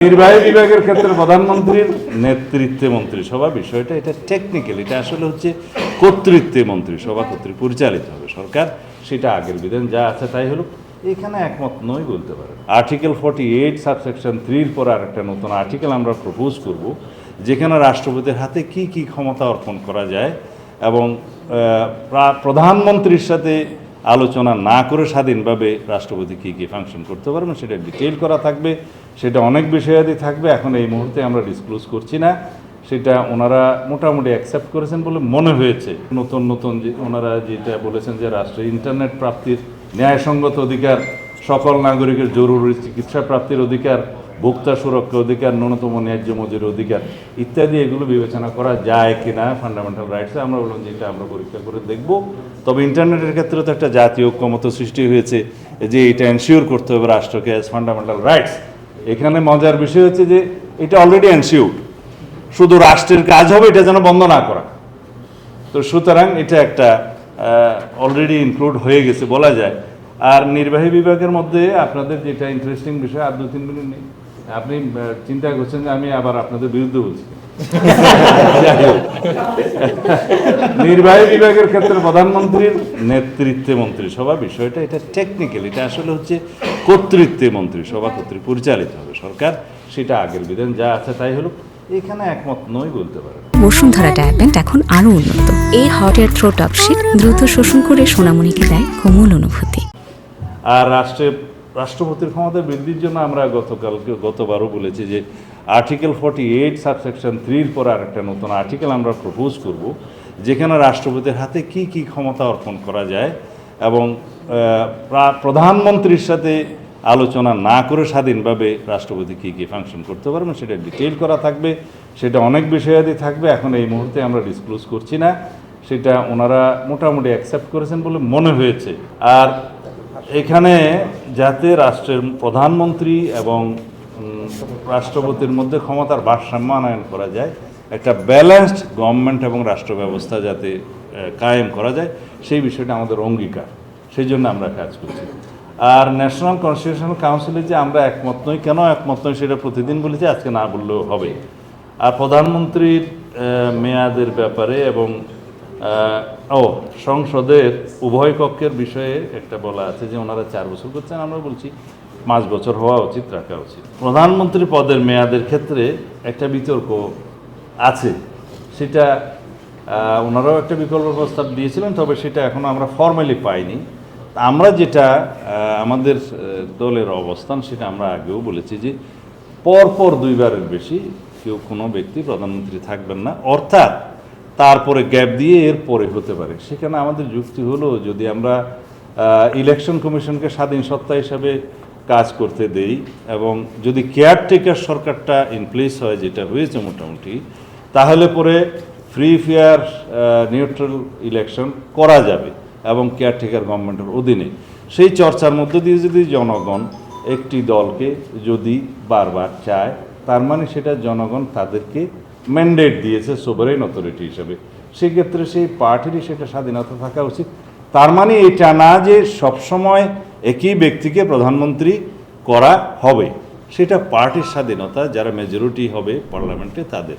নির্বাহী বিভাগের ক্ষেত্রে প্রধানমন্ত্রীর নেতৃত্বে মন্ত্রিসভা, বিষয়টা এটা টেকনিক্যাল এটা আসলে হচ্ছে কর্তৃত্বে মন্ত্রিসভা কর্তৃক পরিচালিত হবে। সরকার সেটা আগের বিধান যা আছে তাই হলো। এখানে একমত নই বলতে পারে আর্টিকেল ফর্টি এইট সাবসেকশন থ্রির পর আর একটা নতুন আর্টিকেল আমরা প্রপোজ করব, যেখানে রাষ্ট্রপতির হাতে কি কি ক্ষমতা অর্পণ করা যায় এবং প্রধানমন্ত্রীর সাথে আলোচনা না করে স্বাধীনভাবে রাষ্ট্রপতি কী কী ফাংশন করতে পারবেন সেটা ডিটেল করা থাকবে। সেটা অনেক বিষয়াদি থাকবে। এখন এই মুহূর্তে আমরা ডিসক্লোজ করছি না। সেটা ওনারা মোটামুটি অ্যাকসেপ্ট করেছেন বলে মনে হয়েছে। নতুন নতুন যে ওনারা যেটা বলেছেন যে রাষ্ট্রে ইন্টারনেট প্রাপ্তির ন্যায়সঙ্গত অধিকার, সকল নাগরিকের জরুরি চিকিৎসা প্রাপ্তির অধিকার ভোক্তা সুরক্ষা অধিকার, ন্যূনতম ন্যায্য মজুরি অধিকার ইত্যাদি, এগুলো বিবেচনা করা যায় কিনা ফান্ডামেন্টাল রাইটসে আমরা বললাম যে এটা আমরা পরীক্ষা করে দেখব। তবে ইন্টারনেটের ক্ষেত্রে তো একটা জাতীয় ঐক্যমত সৃষ্টি হয়েছে যে এটা এনশিওর করতে হবে রাষ্ট্রকে অ্যাজ ফান্ডামেন্টাল রাইটস এখানে মজার বিষয় হচ্ছে যে এটা অলরেডি এনশিওর শুধু রাষ্ট্রের কাজ হবে, এটা যেন বন্ধ না করা। তো সুতরাং এটা একটা অলরেডি ইনক্লুড হয়ে গেছে বলা যায়। আর নির্বাহী বিভাগের মধ্যে আপনাদের যেটা ইন্টারেস্টিং বিষয়, আর দু তিন মিনিট নেই। আপনি চিন্তা করছেন যে আমি আবার আপনাদের বিরুদ্ধে বলছি। নির্বাহী বিভাগের ক্ষেত্রে প্রধানমন্ত্রীর নেতৃত্বে মন্ত্রিসভা বিষয়টা এটা টেকনিক্যাল এটা আসলে হচ্ছে কর্তৃত্বে মন্ত্রিসভা কর্তৃক পরিচালিত হবে। সরকার সেটা আগের বিধান যা আছে তাই হলো এখানে একমত নই বলতে বসুন্ধরা ট্যাবলেট এখন আরও উন্নত। এই হট এয়ার থ্রো টপশিট দ্রুত শোষণ করে সোনামণিকে দেয় কোমল অনুভূতি। আর রাষ্ট্রে রাষ্ট্রপতির ক্ষমতা বৃদ্ধির জন্য আমরা গতকালকে গতবারও বলেছি যে আর্টিকেল ফর্টি এইট সাবসেকশন থ্রির পর আর একটা নতুন আর্টিকেল আমরা প্রপোজ করব, যেখানে রাষ্ট্রপতির হাতে কি কি ক্ষমতা অর্পণ করা যায় এবং প্রধানমন্ত্রীর সাথে আলোচনা না করে স্বাধীনভাবে রাষ্ট্রপতি কী কী ফাংশন করতে পারবেন সেটা ডিটেল করা থাকবে, সেটা অনেক বিষয়াদি থাকবে, এখন এই মুহূর্তে আমরা ডিসক্লোজ করছি না, সেটা ওনারা মোটামুটি অ্যাকসেপ্ট করেছেন বলে মনে হয়েছে। আর এখানে যাতে রাষ্ট্রের প্রধানমন্ত্রী এবং রাষ্ট্রপতির মধ্যে ক্ষমতার ভারসাম্য আনয়ন করা যায়, একটা ব্যালেন্সড গভর্নমেন্ট এবং রাষ্ট্র ব্যবস্থা যাতে কায়েম করা যায়, সেই বিষয়টা আমাদের অঙ্গীকার। সেই জন্য আমরা কাজ করছি। আর ন্যাশনাল কনস্টিটিউশনাল কাউন্সিলে যে আমরা একমত নই, কেন একমত নই সেটা প্রতিদিন বলেছি, আজকে না বললেও হবে। আর প্রধানমন্ত্রীর মেয়াদের ব্যাপারে এবং ও, সংসদের উভয় কক্ষের বিষয়ে একটা বলা আছে যে ওনারা চার বছর করছেন আমরা বলছি পাঁচ বছর হওয়া উচিত, রাখা উচিত। প্রধানমন্ত্রী পদের মেয়াদের ক্ষেত্রে একটা বিতর্ক আছে। সেটা ওনারাও একটা বিকল্প প্রস্তাব দিয়েছিলেন, তবে সেটা এখনও আমরা ফর্মালি পাইনি। আমরা যেটা আমাদের দলের অবস্থান, সেটা আমরা আগেও বলেছি যে পরপর দুইবারের বেশি কেউ কোনো ব্যক্তি প্রধানমন্ত্রী থাকবেন না। অর্থাৎ তারপরে গ্যাপ দিয়ে এর পরে হতে পারে। সেখানে আমাদের যুক্তি হলো যদি আমরা ইলেকশন কমিশনকে স্বাধীন সত্তা হিসাবে কাজ করতে দেই এবং যদি কেয়ারটেকার সরকারটা ইন প্লেস হয়, যেটা হয়েছে মোটামুটি, তাহলে পরে ফ্রি ফেয়ার নিউট্রাল ইলেকশন করা যাবে এবং কেয়ারটেকার গভর্নমেন্টের অধীনে। সেই চর্চার মধ্য দিয়ে যদি জনগণ একটি দলকে যদি বারবার চায়, তার মানে সেটা জনগণ তাদেরকে ম্যান্ডেট দিয়েছে সোভারেন অথরিটি হিসাবে। সেক্ষেত্রে সেই পার্টিরই সেটা স্বাধীনতা থাকা উচিত। তার মানে এটা না যে সবসময় একই ব্যক্তিকে প্রধানমন্ত্রী করা হবে, সেটা পার্টির স্বাধীনতা, যারা মেজরিটি হবে পার্লামেন্টে তাদের।